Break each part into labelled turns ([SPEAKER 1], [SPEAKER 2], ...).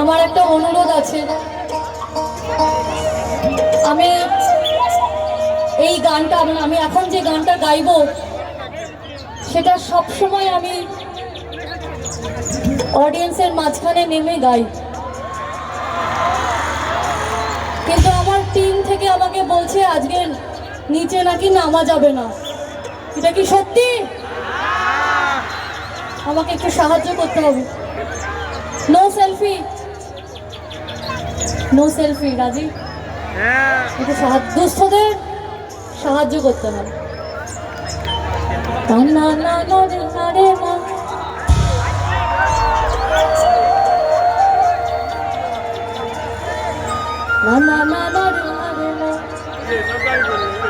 [SPEAKER 1] আমার একটা অনুরোধ আছে। আমি এই গানটা, আমি- এখন যে গানটা গাইবো, সেটা সব সময় আমি অডিয়েন্সের মাঝখানে নেমে গাই। কিন্তু আমার টিম থেকে আমাকে বলছে, আজকে নিচে নাকি নামা যাবে না। এটা কি সত্যি? আমাকে একটু সাহায্য করতে হবে। নো সেলফি নো সেলফি রাজি দুঃস্থদের সাহায্য করতে হবে না না না রে, না না। না না না। না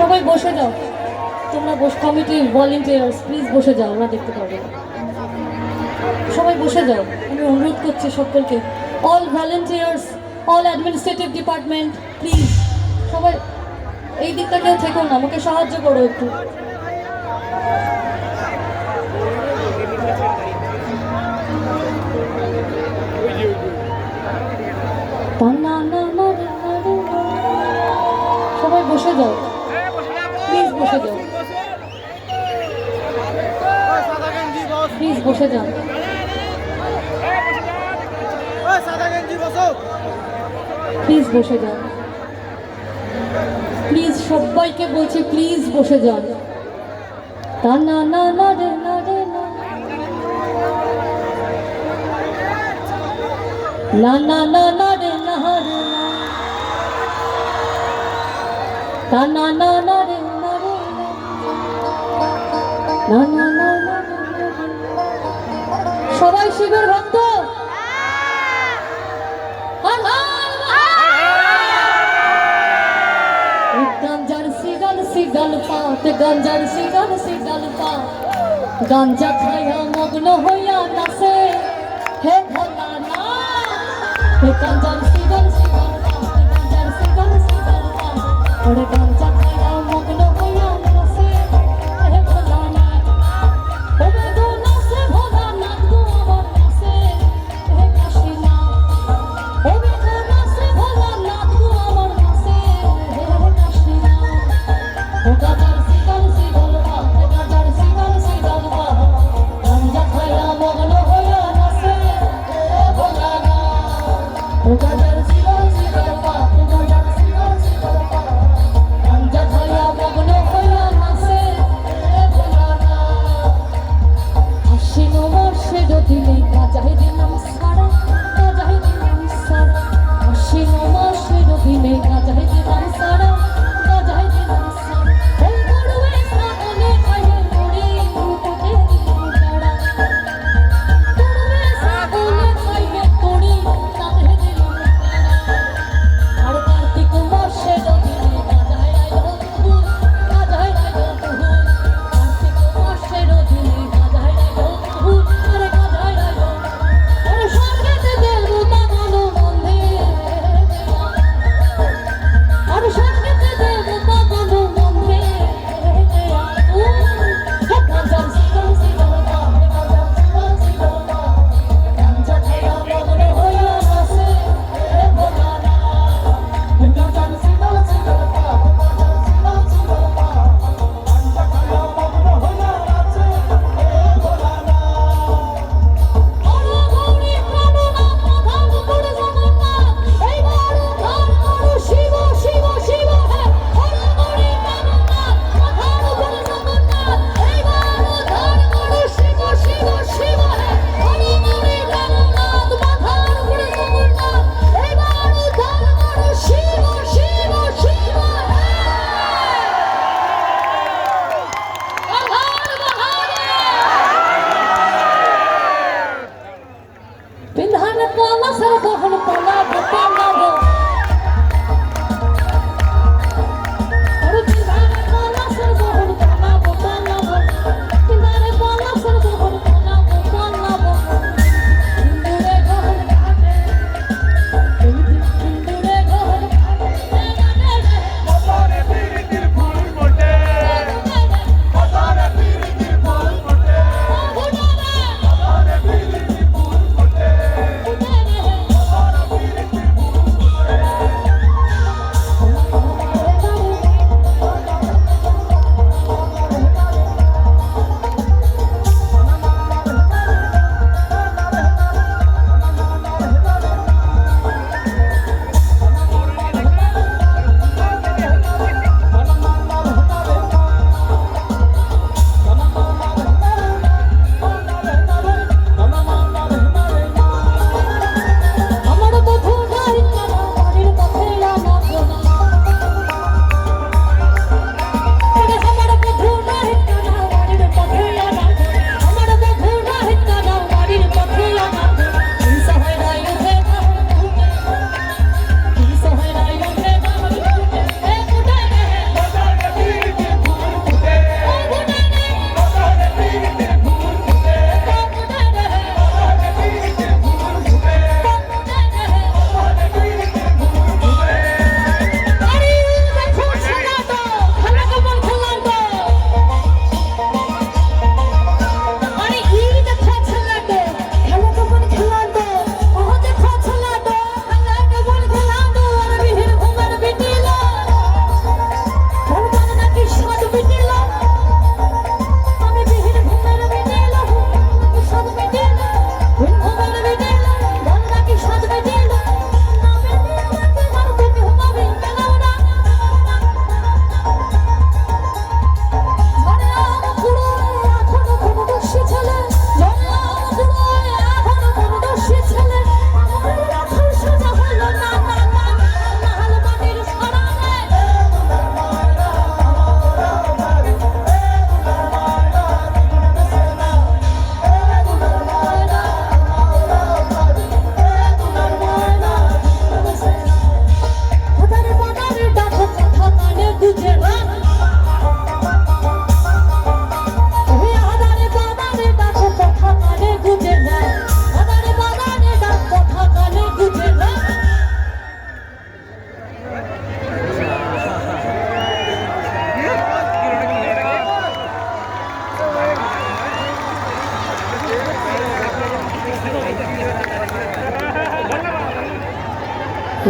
[SPEAKER 1] সবাই বসে যাও। তোমরা বস কমিটি ভলেন্টিয়ার্স প্লিজ বসে যাও ওরা দেখতে পাবে। সবাই বসে যাও, আমি অনুরোধ করছি সকলকে। All volunteers all administrative department please সবাই, এই দিকটা কেউ থেকো না, আমাকে সাহায্য করো একটু। বসে যাও। প্লিজ বসে
[SPEAKER 2] বসো
[SPEAKER 1] প্লিজ বসে যান প্লিজ সবাইকে বলছি প্লিজ বসে যান তা না না না, রে না রে, না। না না না না, রে না রে, না। তা না না না, রে সবাই শিবের ভক্ত। গাঞ্জার সিগাল সিগাল পাত, গাঞ্জার সিগাল সিগাল পাত। গাঞ্জা খায়া মগ্ন হইয়া নাচে। হে ভোলা না হে গাঞ্জার সিগাল সিগাল পাত, গাঞ্জার সিগাল সিগাল পাত।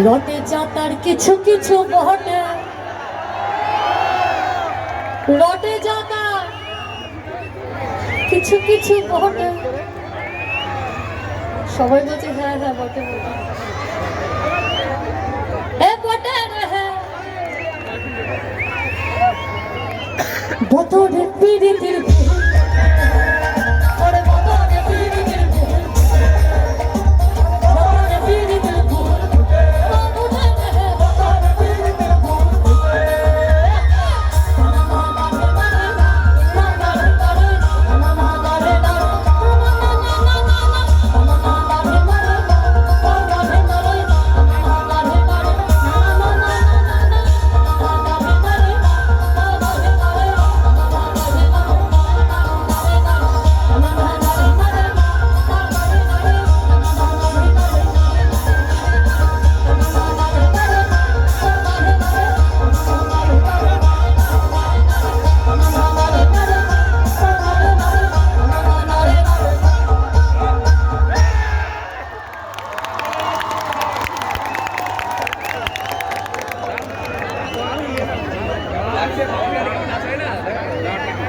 [SPEAKER 1] রটে জাতার কিছু কিছু বটে। লটে জাতা কিছু কিছু বটে। সবাই বলছে হ্যাঁ হ্যাঁ বটে বটে। বটরের হ্যাঁ। পিড়িতির